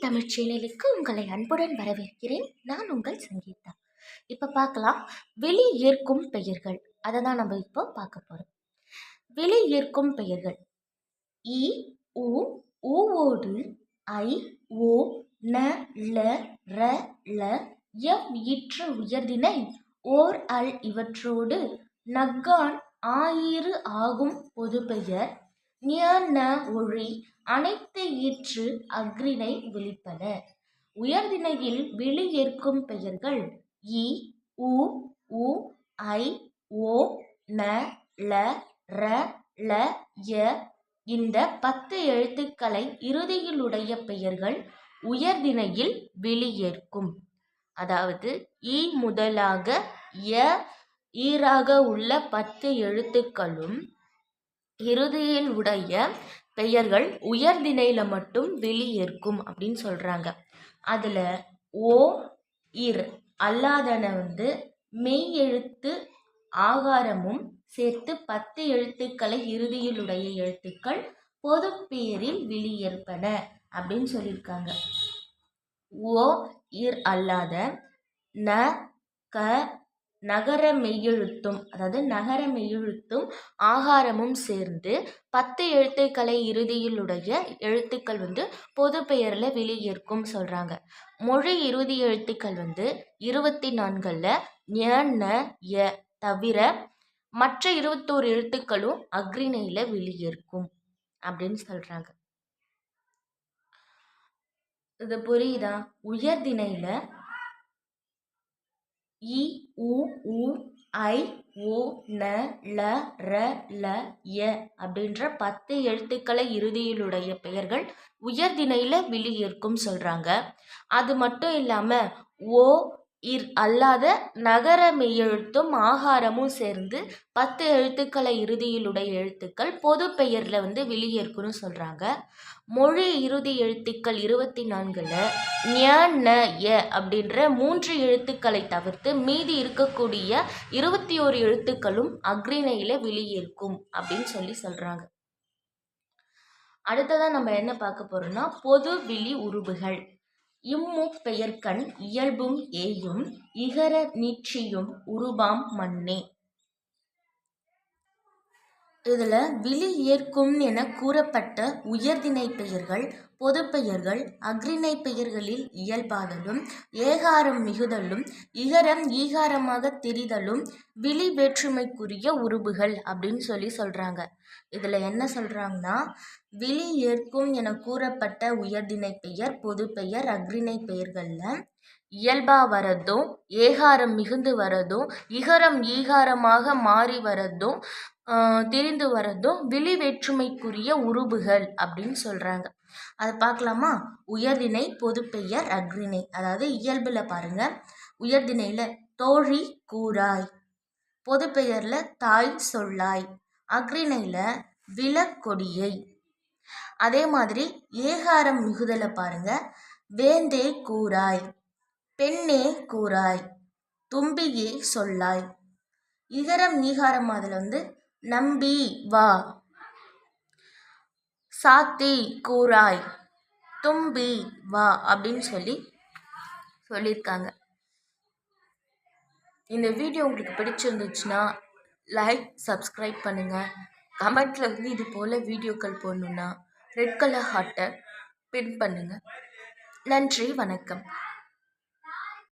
தமிழ் சேனலுக்கு உங்களை அன்புடன் வரவேற்கிறேன். நான் உங்கள் சங்கீதா. இப்போ பார்க்கலாம். வெளி ஏற்கும் பெயர்கள். அதை தான் நம்ம இப்போ பார்க்க போகிறோம் வெளி ஏற்கும் பெயர்கள். இ உ ஊவோடு ஐ ஓ ந ல ர ல எவ் இற்று உயர்தினை ஓர் அல் இவற்றோடு நக்கான் ஆயிரு ஆகும் பொது பெயர். ஞ ந ஒழி அனைத்து ஈற்று அஃறிணை விளிப்பன உயர்திணையில் விழி ஏற்கும் பெயர்கள் இ உ உ ஐ ஓ ந ல ர ல ய. இந்த பத்து எழுத்துக்களை இறுதியிலுடைய பெயர்கள் உயர்திணையில் வெளியேற்கும் அதாவது இ முதலாக ய ஈராக உள்ள பத்து எழுத்துக்களும் இறுதியில் உடைய பெயர்கள் உயர்திணையில் மட்டும் வெளியேற்கும் அப்படின்னு சொல்கிறாங்க அதில் ஓ இர் அல்லாதன வந்து மெய் எழுத்து ஆகாரமும் சேர்த்து பத்து எழுத்துக்களை இறுதியில் உடைய எழுத்துக்கள் பொது பேரில் வெளியேற்பன அப்படின்னு சொல்லியிருக்காங்க. ஓ இர் அல்லாத ந க நகர மெய்யெழுத்தும் அதாவது நகர மெய்யெழுத்தும் ஆகாரமும் சேர்ந்து பத்து எழுத்துக்களை இறுதியிலுடைய எழுத்துக்கள் வந்து பொது பெயரில் வெளியேற்கும் சொல்கிறாங்க மொழி இறுதி எழுத்துக்கள் வந்து இருபத்தி நான்கில் ஞ ந ய தவிர மற்ற இருபத்தோரு எழுத்துக்களும் அக்ரிணையில் வெளியேற்கும் அப்படின்னு சொல்கிறாங்க இது புரியுதா? உயர்திணையில் இ உ உ ஐ ஓ ந ல ர ல ய அப்படின்ற பத்து எழுத்துக்களை இறுதியிலுடைய பெயர்கள் உயர்திணையில் இருக்கும் சொல்கிறாங்க அது மட்டும் இல்லாமல் ஓ இர் அல்லாத நகர மெய்யெழுத்தும் ஆகாரமும் சேர்ந்து பத்து எழுத்துக்களை இறுதியிலுடைய எழுத்துக்கள் பொது பெயரில் வந்து வெளியேற்குன்னு சொல்கிறாங்க மொழி இறுதி எழுத்துக்கள் இருபத்தி நான்கில் ஞ ந ய அப்படின்ற மூன்று எழுத்துக்களை தவிர்த்து மீதி இருக்கக்கூடிய இருபத்தி ஓரு எழுத்துக்களும் அக்ரிணையில் வெளியேற்கும் அப்படின்னு சொல்லி சொல்கிறாங்க அடுத்ததாக நம்ம என்ன பார்க்க போகிறோம்னா பொது விழி உருபுகள் இம்முப்பெயர்க்கண் இயல்பும் ஏயும் இகர நீட்சியும் உருபாம் மண்ணே இதில் விழி ஏற்கும் என கூறப்பட்ட உயர்திணை பெயர்கள் பொதுப்பெயர்கள் அக்ரிணை பெயர்களில் இயல்பாதலும் ஏகாரம் மிகுதலும் இகரம் ஈகாரமாக தெரிதலும் விழி வேற்றுமைக்குரிய உருபுகள் அப்படின்னு சொல்லி சொல்கிறாங்க இதில் என்ன சொல்கிறாங்கன்னா விழி ஏற்கும் என கூறப்பட்ட உயர்திணை பெயர் பொதுப்பெயர் அக்ரிணை பெயர்களில் இயல்பாக வரதும் ஏகாரம் மிகுந்து வரதும் இகரம் ஈகாரமாக மாறி வரதும் தெரிந்து வரதும் விழி வேற்றுமைக்குரிய உருபுகள் அப்படின்னு சொல்கிறாங்க அதை பார்க்கலாமா? உயர்திணை பொதுப்பெயர் அக்ரிணை அதாவது இயல்பில் பாருங்கள் உயர்திணையில் தோழி கூறாய். பொதுப்பெயரில் தாய் சொல்லாய். அக்ரிணையில் விலக்கொடியை அதே மாதிரி ஏகாரம் மிகுதலை பாருங்க. வேந்தே கூறாய். பெண்ணே கூறாய். தும்பியே சொல்லாய். இகரம் ஈகாரம் அதில் வந்து நம்பி வா. சாத்தி கூறாய் தும்பி வா அப்படின்னு சொல்லி சொல்லியிருக்காங்க. இந்த வீடியோ உங்களுக்கு பிடிச்சிருந்துச்சுன்னா லைக் சப்ஸ்கிரைப் பண்ணுங்கள் கமெண்ட்டில் வந்து இது போல் வீடியோக்கள் போடணுன்னா ரெட் கலர் ஹார்ட்டை பின் பண்ணுங்கள் நன்றி வணக்கம்.